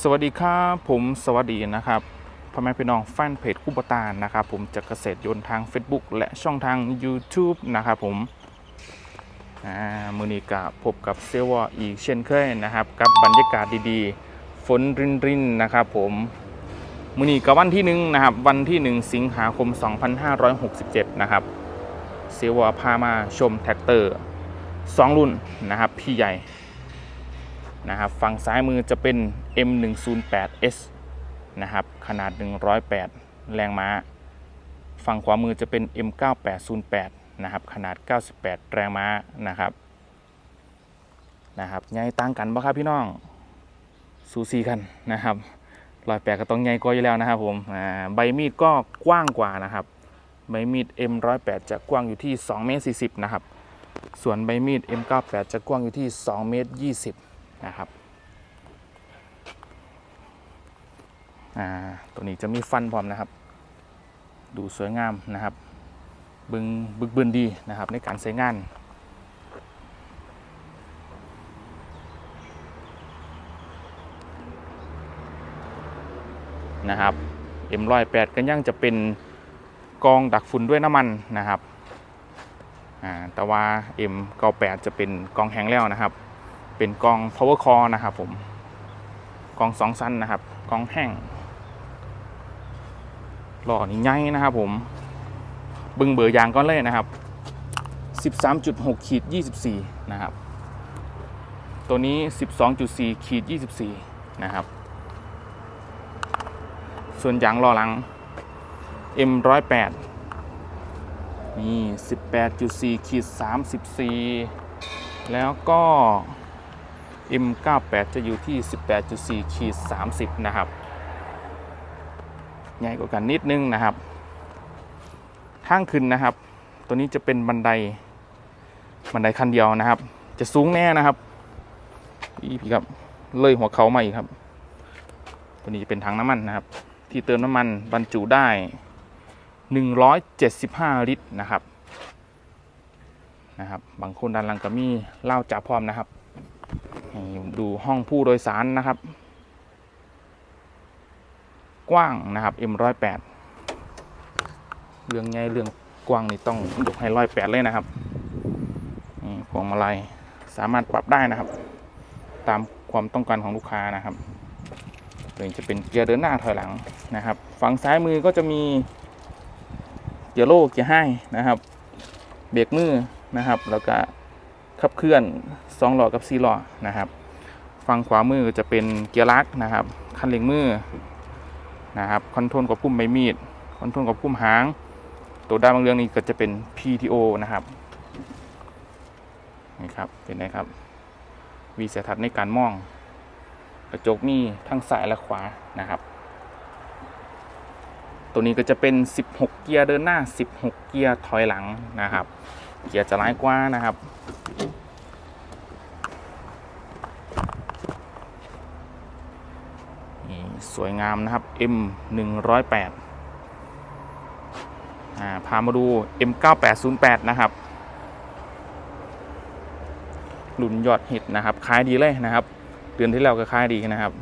สวัสดีครับผมสวัสดีนะครับพ่อแม่พี่น้องแฟนเพจคู่ปตานนะครับผมจากเกษตรยนต์ทาง Facebook และช่องทาง YouTube นะครับผมมือนี้กับพบกับเซวออีกเช่นเคยนะครับกับบรรยากาศดีๆ ฝนรินรินๆนะครับผมมือนี้กับวันที่หนึ่งนะครับวันที่ 1 สิงหาคม 2567 นะครับเซวอพามาชมแท็กเตอร์ 2 รุ่นนะครับพี่ใหญ่ นะครับฝั่งซ้ายมือจะเป็น M108S นะครับขนาด 108 แรงม้า ฝั่งขวามือจะเป็น M9808 นะครับขนาด 98 แรงม้านะครับนะครับใหญ่ต่างกันปะครับพี่น้องสูสีกันนะครับรอยแปดก็ต้องใหญ่กว่าอยู่แล้วนะครับผมใบมีดก็กว้างกว่านะครับใบมีด M108 จะกว้างอยู่ที่2เมตร40นะครับส่วนใบมีด M98 จะกว้างอยู่ที่2เมตร20 นะครับอ่าตัวนี้จะมีฟันพร้อมนะครับ ดูสวยงามนะครับบึงบึกบึนดีนะครับในการใช้งานนะครับ M108 ก็ยังจะเป็นกองดักฝุ่นด้วยน้ำมันนะครับอ่าแต่ว่า M98 จะเป็นกองแห้งแล้วนะครับ เป็นกอง power core นะครับผมกองสองสั้นนะครับกองแห้งหล่อนี่ใหญ่นะครับผมบึงเบอร์ยางก้อนเลยนะครับ 13.6ขีด24 นะครับ ตัวนี้ 12.4ขีด24 นะครับ ส่วนยางล้อหลัง M108 นี่ 18.4ขีด34 แล้วก็ M98 จะอยู่ที่ 18.4ขีด30 นะครับ ใหญ่กว่ากันนิดนึงนะครับทางขึ้นนะครับ ตัวนี้จะเป็นบันได บันไดคันเดียวนะครับ จะสูงแน่นะครับอีพี่ครับเลยหัวเขามาอีกครับ ตัวนี้จะเป็นถังน้ำมันนะครับ ที่เติมน้ำมันบรรจุได้ 175 ลิตรนะครับนะครับ บางคนด้านหลังก็มีเหล้าจับพร้อมนะครับ ดูห้องผู้โดยสารนะครับ กว้างนะครับ M108 เรื่องใหญ่เรื่องกว้างนี่ต้องยกให้108เลยนะครับนี่พวงมาลัยสามารถปรับได้นะครับ ตามความต้องการของลูกค้านะครับตัวนี้จะเป็นเกียร์เดินหน้าถอยหลังนะครับ ฝั่งซ้ายมือก็จะมีเกียร์โล่เกียร์ไฮนะครับ เบรกมือนะครับ แล้วก็ขับเคลื่อน2ล้อกับ4ล้อนะครับ ฝั่งขวามือจะเป็นเกียร์ลักนะครับ คันเร่งมือนะครับคอนโทรลกับพุ่มใบมีดคอนโทรลกับพุ่มหาง ตัวด้านบางเรื่องนี้ก็จะเป็น PTO นะครับนี่ครับเป็นไงครับวีเสียทัศน์ในการมอง กระจกมีทั้งซ้ายและขวานะครับ ตัวนี้ก็จะเป็น 16 เกียร์เดินหน้า 16 เกียร์ถอยหลังนะครับ เกียร์จะร้ายกว่านะครับ นี่ สวยงามนะครับ M 108อ่าพามาดู M 9808นะครับหลุนยอดฮิตนะครับขายดีเลยนะครับ เดือนที่แล้วก็ขายดีนะครับ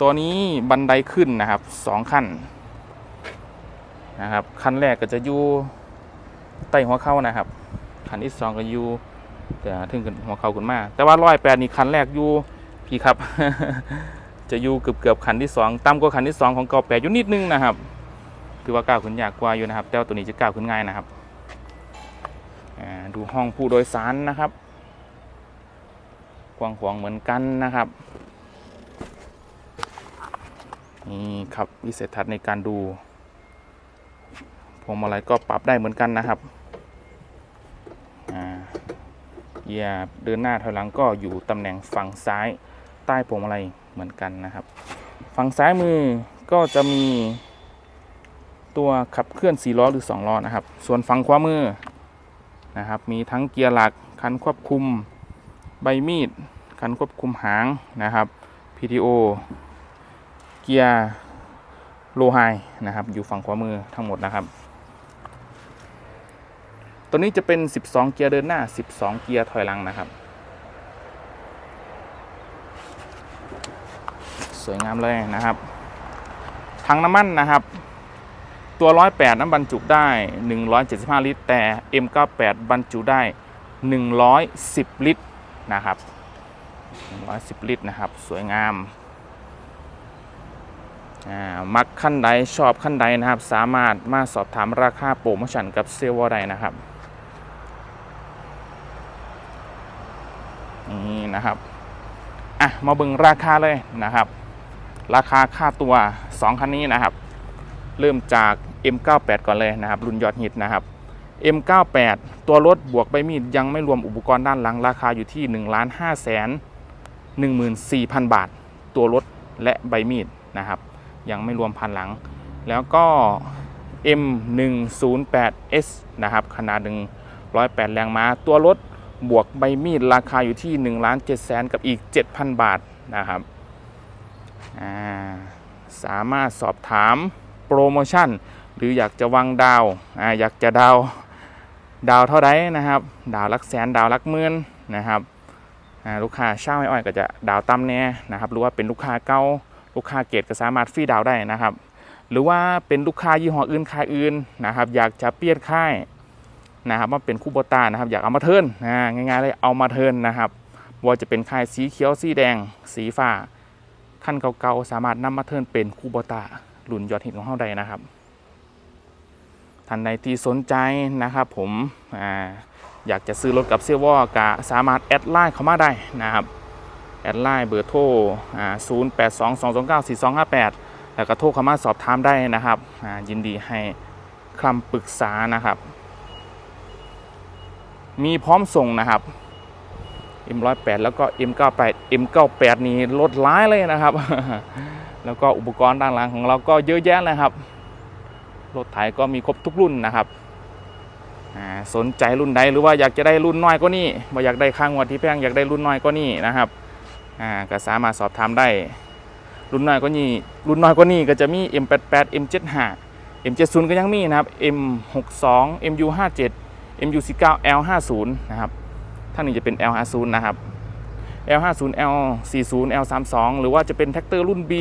ตัวนี้บันไดขึ้นนะครับสองขั้นนะครับขั้นแรกก็จะอยู่ใต้หัวเข่านะครับขั้นที่สองก็อยู่แต่ถึงกันหัวเข่าขึ้นมา แต่ว่าร้อยแปดนี่ขั้นแรกอยู่พี่ครับ จะอยู่เกือบเกือบๆขั้นที่สองต่ำกว่าขั้นที่สองของเก่าแปดอยู่นิดนึงนะครับถือว่าก้าวขึ้นยากกว่าอยู่นะครับ แต่ว่าตัวนี้จะก้าวขึ้นง่ายนะครับดูห้องผู้โดยสารนะครับกว้างขวางเหมือนกันนะครับนี่ครับวิสัยทัศน์ในการดูพวงมาลัยก็ปรับได้เหมือนกันนะครับอ่าเกียร์เดินหน้าถอยหลังก็อยู่ตำแหน่งฝั่งซ้าย ใต้พวงมาลัยเหมือนกันนะครับ ฝั่งซ้ายมือก็จะมีตัวขับเคลื่อน 4 ล้อหรือ 2 ล้อนะครับ ส่วนฝั่งขวามือนะครับ มีทั้งเกียร์หลัก คันควบคุม ใบมีด คันควบคุมหางนะครับ PTO เกียร์โลไฮนะครับ อยู่ฝั่งขวามือทั้งหมดนะครับ ตัวนี้จะเป็น 12 เกียร์เดินหน้า 12 เกียร์ถอยหลังนะครับ สวยงามเลยนะครับถังน้ำมันนะครับ ตัว 108น้ำบรรจุได้ 175 ลิตร แต่ M98 บรรจุได้ 110 ลิตรนะครับ 110 ลิตรนะครับ สวยงามอ่ามักขั้นใดชอบขั้นใดนะครับ สามารถมาสอบถามราคาโปรโมชั่นกับเซลวอได้นะครับนี่นะครับ อะมาเบิ่งราคาเลยนะครับ ราคาค่าตัว 2 คันนี้นะครับ เริ่มจาก M98 ก่อนเลยนะครับ รุ่นยอดฮิตนะครับ M98 ตัวรถบวกใบมีดยังไม่รวมอุปกรณ์ด้านหลังราคาอยู่ที่ 1 5 1 4 0 0 0 บาท ตัวรถและใบมีดนะครับ ยังไม่รวมพันหลัง แล้วก็ M108S นะครับ ขนาด 108 แรงม้า ตัวรถ บวกใบมีดราคาอยู่ที่1ล้าน7แสนกับอีก 7,000 บาทนะครับาสามารถสอบถามโปรโมชั่น หรืออยากจะวางดาวอาอยากจะดาวดาวเท่าไรนะครับ ดาวลักแสนดาวลักหมื่นนะครับลูกค้าเช่าไม่อ้อยก็จะดาวต่ำแน่นะครับหรือว่าเป็นลูกค้าเก่าลูกค้าเกรดก็สามารถฟรีดาวได้นะครับ หรือว่าเป็นลูกค้ายี่ห้ออื่นค่ายอื่นนะครับ อยากจะเปลี่ยนค่าย นะครับมาเป็นคู่โบตานะครับอยากเอามาเทิร์นอ่าง่ายๆเลยเอามาเทิร์นนะครับว่าจะเป็นค่ายสีเขียวสีแดง สีฟ้าขั้นเก่าๆสามารถนำมาเทิร์นเป็นคู่โบต้ารุ่นยอดฮิตของเฮาได้นะครับท่านใดที่สนใจนะครับผมออยากจะซื้อรถกับเซียวอก็สามารถแอดไลน์เข้ามาได้นะครับแอดไลน์เบอร์โทร0 8 2 2 2 9 4 2 5 8 แล้วก็โทรเข้ามาสอบถามได้นะครับ ยินดีให้คำปรึกษานะครับ มีพร้อมส่งนะครับ M108 แล้วก็ M98 M98 นี่ลดร้ายเลยนะครับ แล้วก็อุปกรณ์ด้านหลังของเราก็เยอะแยะเลยครับ รถไถก็มีครบทุกรุ่นนะครับอ่าสนใจรุ่นใดหรือว่าอยากจะได้รุ่นน้อยก็นี่ว่าอยากได้ข้างวัดที่แพงอยากได้รุ่นน้อยก็นี่นะครับอ่าก็สามารถสอบถามได้ รุ่นน้อยก็นี่รุ่นน้อยก็นี่ก็จะมี M88 M75 M70 ก็ยังมีนะครับ M62 MU57 MU19 L50 นะครับท่านนี้จะเป็น L50 นะครับ L50 L40 L32 หรือว่าจะเป็นแท็กเตอร์รุ่น B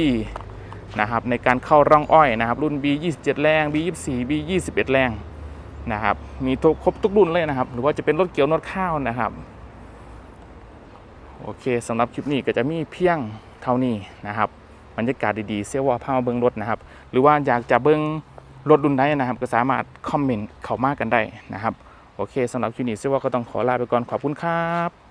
นะครับในการเข้าร่องอ้อยนะครับ รุ่น B 27 แรง B 24 B 21 แรงนะครับมีทุกครบทุกรุ่นเลยนะครับ หรือว่าจะเป็นรถเกี่ยวนวดข้าวนะครับ โอเคสำหรับคลิปนี้ก็จะมีเพียงเท่านี้นะครับบรรยากาศดีๆเสียว่าพามาเบิ้งรถนะครับ หรือว่าอยากจะเบิ้งรถรุ่นใดนะครับ ก็สามารถคอมเมนต์เข้ามากันได้นะครับ โอเคสำหรับคลิปนี้เสียว่าก็ต้องขอลาไปก่อนขอบคุณครับ